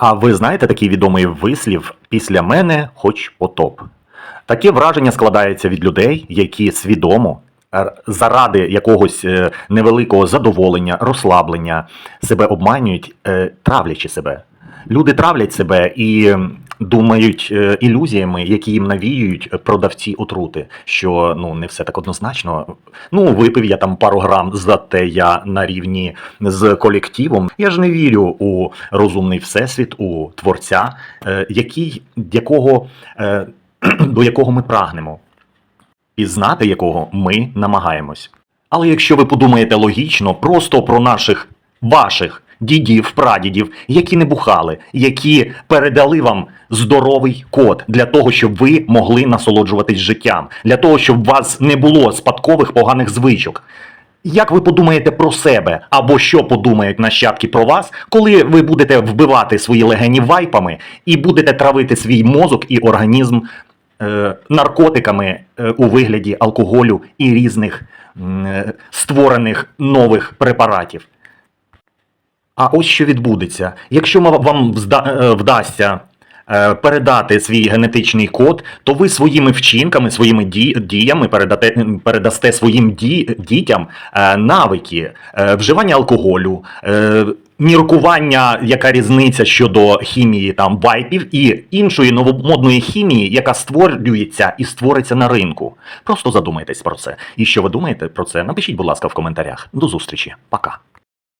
А ви знаєте такий відомий вислів після мене хоч потоп? Таке враження складається від людей, які свідомо заради якогось е, невеликого задоволення, розслаблення себе обманюють, е, травлячи себе. Люди травлять себе і думають е, ілюзіями, які їм навіюють продавці отрути, що ну не все так однозначно. Ну, випив я там пару грам, зате я на рівні з колективом. Я ж не вірю у розумний всесвіт, у творця, е, який, якого, е, до якого ми прагнемо, пізнати якого ми намагаємось. Але якщо ви подумаєте логічно, просто про наших ваших дідів, прадідів, які не бухали, які передали вам здоровий код для того, щоб ви могли насолоджуватись життям, для того, щоб у вас не було спадкових поганих звичок. Як ви подумаєте про себе, або що подумають нащадки про вас, коли ви будете вбивати свої легені вайпами і будете травити свій мозок і організм е, наркотиками е, у вигляді алкоголю і різних е, створених нових препаратів? А ось що відбудеться, якщо вам е, вдасться е, передати свій генетичний код, то ви своїми вчинками, своїми діями передате, передасте своїм ді- дітям е, навики вживання алкоголю. Міркування, яка різниця щодо хімії там вайпів і іншої новомодної хімії, яка створюється і створиться на ринку. Просто задумайтесь про це. І що ви думаєте про це? Напишіть, будь ласка, в коментарях. До зустрічі. Пока.